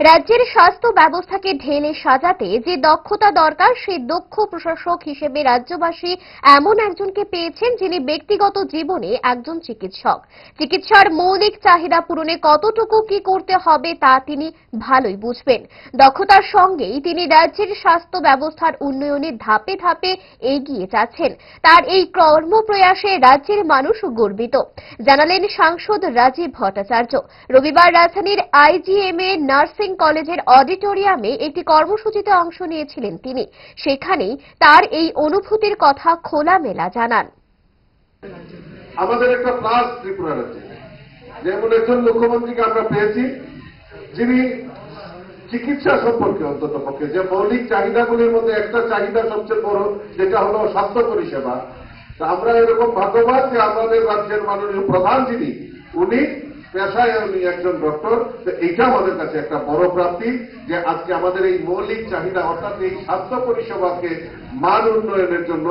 রাজ্যের স্বাস্থ্য ব্যবস্থাকে ঢেলে সাজাতে যে দক্ষতা দরকার, সেই দক্ষ প্রশাসক হিসেবে রাজ্যবাসী এমন একজনকে পেয়েছেন যিনি ব্যক্তিগত জীবনে একজন চিকিৎসক। চিকিৎসার মৌলিক চাহিদা পূরণে কতটুকু কি করতে হবে তা তিনি ভালোই বুঝবেন। দক্ষতার সঙ্গেই তিনি রাজ্যের স্বাস্থ্য ব্যবস্থার উন্নয়নে ধাপে ধাপে এগিয়ে যাচ্ছেন। তার এই কর্মপ্রয়াসে রাজ্যের মানুষ গর্বিত। জানালেন সাংসদ রাজীব ভট্টাচার্য। রবিবার রাজধানীর আইজিএমএ নার্সিং কলেজের অডিটোরিয়ামে একটি কর্মসূচিতে অংশ নিয়েছিলেন তিনি। সেখানেই তার এই অনুভূতির কথা খোলামেলা জানান। আমাদের একটা প্লাস ত্রিপুরা রাজ্যে যেমন একজন মুখ্যমন্ত্রীকে আমরা পেয়েছি, যিনি চিকিৎসা সম্পর্কে অন্তত পক্ষে, যে মৌলিক চাহিদাগুলির মধ্যে একটা চাহিদা সবচেয়ে বড় যেটা হলো স্বাস্থ্য পরিষেবা। আমরা এরকম ভাগ্যবান যে আমাদের রাজ্যের মাননীয় প্রধান যিনি, উনি পেশায় উনি একজন ডক্টর এইটা আমাদের কাছে একটা বড় প্রাপ্তি যে আজকে আমাদের এই মৌলিক চাহিদা, অর্থাৎ এই স্বাস্থ্য পরিষেবাকে মান উন্নয়নের জন্য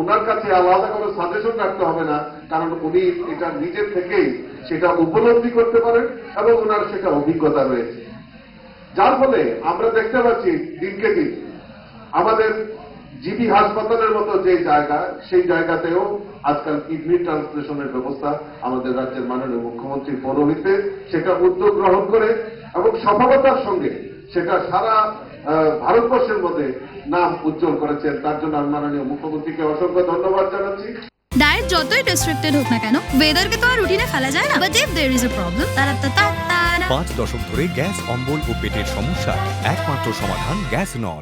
ওনার কাছে আলাদা কোনো সাজেশন রাখতে হবে না, কারণ উনি এটা নিজের থেকেই সেটা উপলব্ধি করতে পারেন এবং ওনার সেটা অভিজ্ঞতা রয়েছে। যার ফলে আমরা দেখতে পাচ্ছি দিনকে দিন আমাদের জিবি হাসপাতালের মতো যে জায়গা সেই জায়গাতেও আজকাল কিডনি ট্রান্সপ্লেশনের ব্যবস্থা আমাদের রাজ্যের মাননীয় মুখ্যমন্ত্রীর পৌরহিতে সেটা উদ্যোগ গ্রহণ করে এবং সফলতার সঙ্গে সেটা সারা ভারতবর্ষের মধ্যে নাম উজ্জ্বল করেছেন। তার জন্য আমি মাননীয় মুখ্যমন্ত্রীকে অসংখ্য ধন্যবাদ জানাচ্ছি। ডায়েট যতই রেস্ট্রিক্টেড হোক না কেন ওয়েদারকে তো আর রুটিনে ফেলা যায় না। But if there is a problem তারা তা তা তারা পাঁচ দশক ধরে গ্যাস অম্বল ও পেটের সমস্যা একমাত্র সমাধান গ্যাস নল।